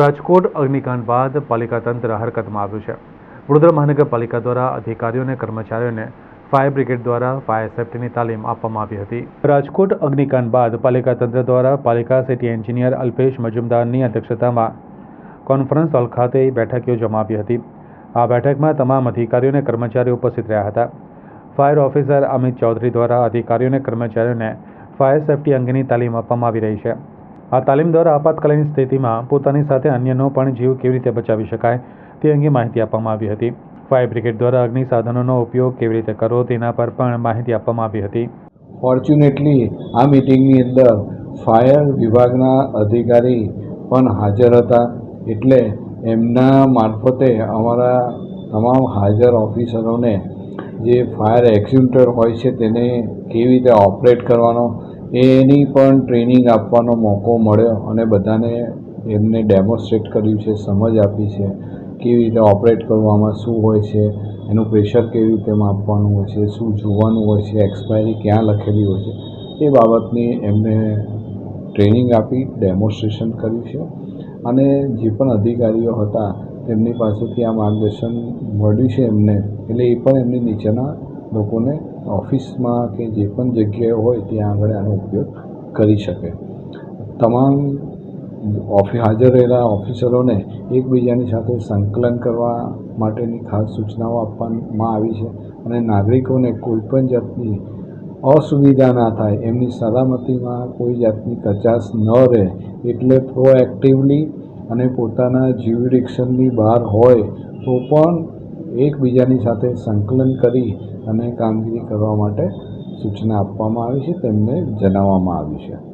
રાજકોટ અગ્નિકાંડ બાદ પાલિકા તંત્ર હરકતમાં આવ્યું છે. વડોદરા મહાનગરપાલિકા દ્વારા અધિકારીઓ અને કર્મચારીઓને ફાયર બ્રિગેડ દ્વારા ફાયર સેફ્ટીની તાલીમ આપવામાં આવી હતી. રાજકોટ અગ્નિકાંડ બાદ પાલિકા તંત્ર દ્વારા પાલિકા સિટી એન્જિનિયર અલ્પેશ મજુમદારની અધ્યક્ષતામાં કોન્ફરન્સ હોલ ખાતે બેઠક યોજવામાં આવી હતી. આ બેઠકમાં તમામ અધિકારીઓ અને કર્મચારીઓ ઉપસ્થિત રહ્યા હતા. ફાયર ઓફિસર અમિત ચૌધરી દ્વારા અધિકારીઓ અને કર્મચારીઓને ફાયર સેફટી અંગેની તાલીમ આપવામાં આવી રહી છે. આ તાલીમ દ્વારા આપાતકાલીન સ્થિતિમાં પોતાની સાથે અન્યનો પણ જીવ કેવી રીતે બચાવી શકાય તે અંગે માહિતી આપવામાં આવી હતી. ફાયર બ્રિગેડ દ્વારા અગ્નિ સાધનોનો ઉપયોગ કેવી રીતે કરવો તેના પર પણ માહિતી આપવામાં આવી હતી. ફોર્ચ્યુનેટલી આ મિટિંગની અંદર ફાયર વિભાગના અધિકારી પણ હાજર હતા એટલે એમના મારફતે અમારા તમામ હાજર ઓફિસરોને જે ફાયર એક્ઝિક્યુટર હોય છે તેને કેવી રીતે ઓપરેટ કરવાનો એની પણ ટ્રેનિંગ આપવાનો મોકો મળ્યો અને બધાને એમને ડેમોન્સ્ટ્રેટ કર્યું છે, સમજ આપી છે કેવી રીતે ઓપરેટ કરવામાં, શું હોય છે, એનું પ્રેશર કેવી રીતે માપવાનું હોય છે, શું જોવાનું હોય છે એક્સપાયરી ક્યાં લખેલી હોય છે, એ બાબતની એમને ટ્રેનિંગ આપી ડેમોન્સ્ટ્રેશન કર્યું છે અને જે પણ અધિકારીઓ હતા તેમની પાસેથી આ માર્ગદર્શન મળ્યું છે એમને, એટલે એ પણ એમની નીચેના લોકોને ઓફિસમાં કે જે પણ જગ્યાએ હોય ત્યાં આગળ આનો ઉપયોગ કરી શકે. તમામ ઓફિ, હાજર રહેલા ઓફિસરોને એકબીજાની સાથે સંકલન કરવા માટેની ખાસ સૂચનાઓ આપવામાં આવી છે અને નાગરિકોને કોઈપણ જાતની અસુવિધા ના થાય, એમની સલામતીમાં કોઈ જાતની કચાશ ન રહે, એટલે પ્રોએક્ટિવલી અને પોતાના જ્યુરિડિક્શનની બહાર હોય તો પણ એકબીજાની સાથે સંકલન કરી અને કામગીરી કરવા માટે સૂચના આપવામાં આવી છે, તેમને જણાવવામાં આવ્યું છે.